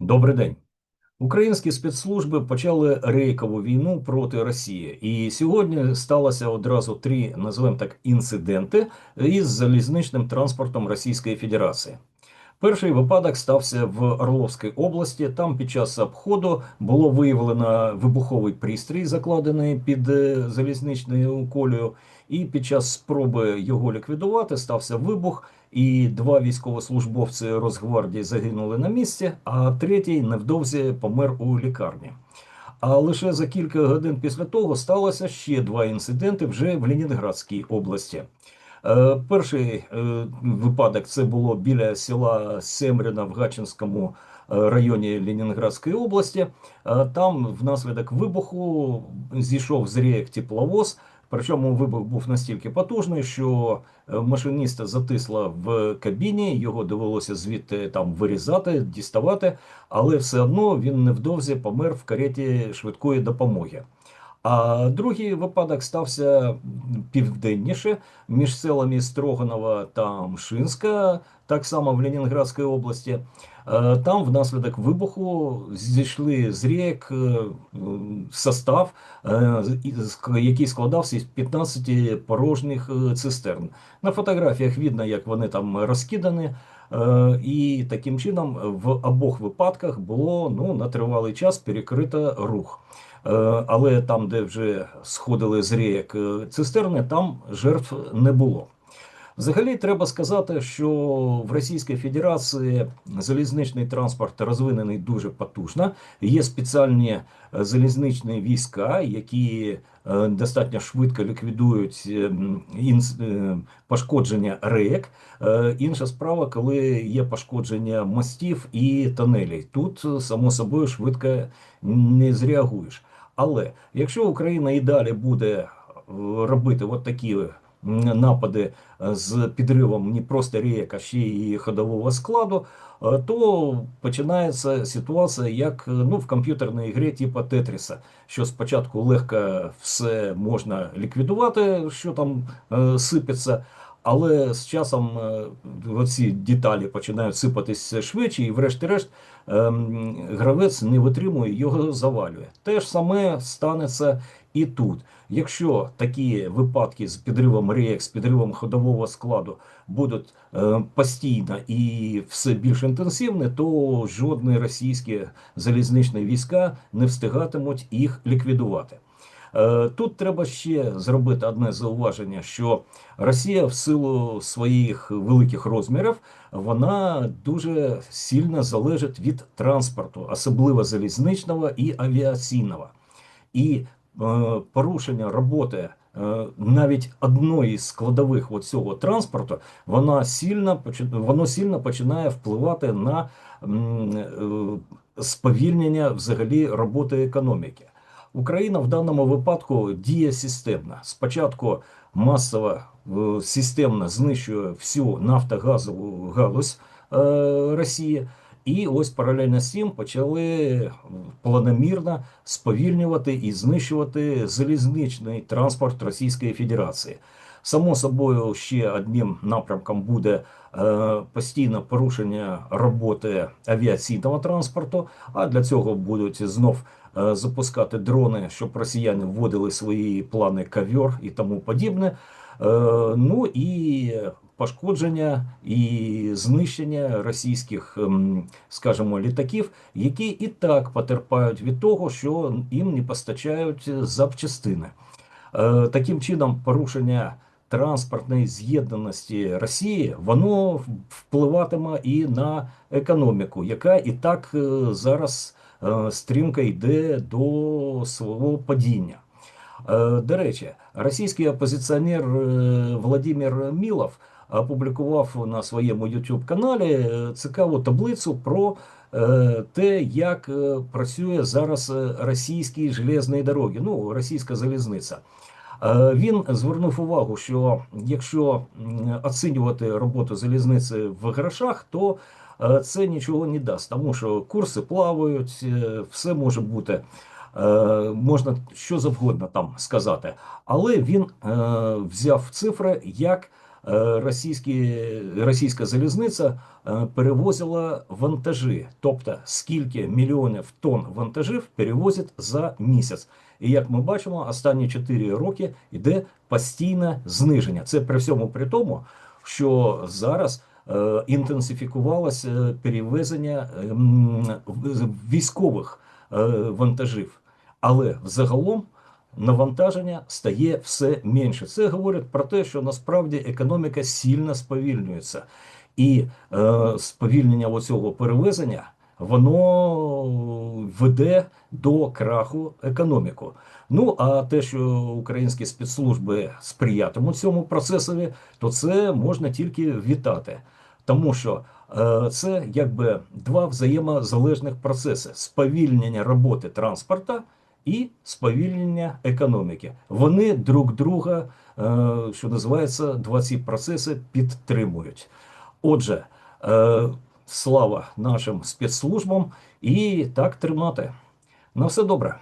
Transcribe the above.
Добрий день. Українські спецслужби почали рейкову війну проти Росії, і сьогодні сталося одразу три, називаємо так, інциденти із залізничним транспортом Російської Федерації. Перший випадок стався в Орловській області. Там під час обходу було виявлено вибуховий пристрій, закладений під е, залізничною колею, і під час спроби його ліквідувати стався вибух, і два військовослужбовці Росгвардії загинули на місці, а третій невдовзі помер у лікарні. А лише за кілька годин після того сталося ще два інциденти вже в Ленінградській області. Е, Перший е, випадок це було біля села Семріна в Гачинському е, районі Ленінградської області. Е, Там внаслідок вибуху зійшов з рейок тепловоз. Причому вибух був настільки потужний, що е, машиніста затисла в кабіні, його довелося звідти там вирізати, діставати, але все одно він невдовзі помер в кареті швидкої допомоги. А другий випадок стався південніше між селами Строганова та Мшинська, так само в Ленінградській області. Е, Там внаслідок вибуху зійшли з рік е, состав, е, який складався із 15 порожніх цистерн. На фотографіях видно, як вони там розкидані. І таким чином в обох випадках було ну, на тривалий час перекрито рух. Е, Але там, де вже сходили з рейок е, цистерни, там жертв не було. Взагалі, треба сказати, що в Російській Федерації залізничний транспорт розвинений дуже потужно. Є спеціальні е, залізничні війська, які достатньо швидко ліквідують пошкодження рейок. Е, Інша справа, коли є пошкодження мостів і тонелей. Тут, само собою, швидко не зреагуєш. Але якщо Україна і далі буде е, робити от такі напади е, з підривом не просто рейок, а ще й ходового складу, е, то починається ситуація, як ну, в комп'ютерній грі типу Тетріса, що спочатку легко все можна ліквідувати, що там сипеться. Але з часом е, оці деталі починають сипатись швидше, і врешті-решт ем, гравець не витримує, його завалює. Те ж саме станеться і тут. Якщо такі випадки з підривом рейок, з підривом ходового складу будуть е, постійно і все більш інтенсивні, то жодні російські залізничні війська не встигатимуть їх ліквідувати. Е, Тут треба ще зробити одне зауваження, що Росія в силу своїх великих розмірів вона дуже сильно залежить від транспорту, особливо залізничного і авіаційного. І е, порушення роботи е, навіть одної з складових цього транспорту, вона сильно, воно сильно починає впливати на сповільнення взагалі роботи економіки. Україна в даному випадку діє системно. Спочатку масово е, системно знищує всю нафтогазову галузь е, Росії, і ось паралельно з цим почали планомірно сповільнювати і знищувати залізничний транспорт Російської Федерації. Само собою, ще одним напрямком буде е, постійне порушення роботи авіаційного транспорту. А для цього будуть знов е, запускати дрони, щоб росіяни вводили свої плани кавьор і тому подібне. Е, Ну і пошкодження і знищення російських, ем, скажімо, літаків, які і так потерпають від того, що їм не постачають запчастини. Таким чином, порушення транспортної з'єднаності Росії воно впливатиме і на економіку, яка і так е, зараз е, стрімко йде до свого падіння. Е, До речі, російський опозиціонер Владимир Мілов опублікував на своєму YouTube каналі цікаву таблицю про те, як працює зараз російські железні дороги, ну російська залізниця. Е, Він звернув увагу, що якщо оцінювати роботу залізниці в грошах, то е, це нічого не дасть, тому що курси плавають, е, все може бути. Можна що завгодно там сказати, але він взяв цифри, як російські, російська залізниця е, перевозила вантажі, тобто скільки мільйонів тонн вантажів перевозять за місяць. І як ми бачимо, останні 4 роки йде постійне зниження. Це при всьому при тому, що зараз е, інтенсифікувалося перевезення ем, військових е, вантажів, але взагалом навантаження стає все менше. Це говорить про те, що насправді економіка сильно сповільнюється, і е, сповільнення оцього перевезення воно веде до краху економіку. Ну а те, що українські спецслужби сприятимуть цьому процесові, то це можна тільки вітати, тому що е, це якби два взаємозалежних процеси: сповільнення роботи транспорта і сповільнення економіки. Вони друг друга, е, що називається, два ці процеси підтримують. Отже, е, слава нашим спецслужбам і так тримати. На все добре.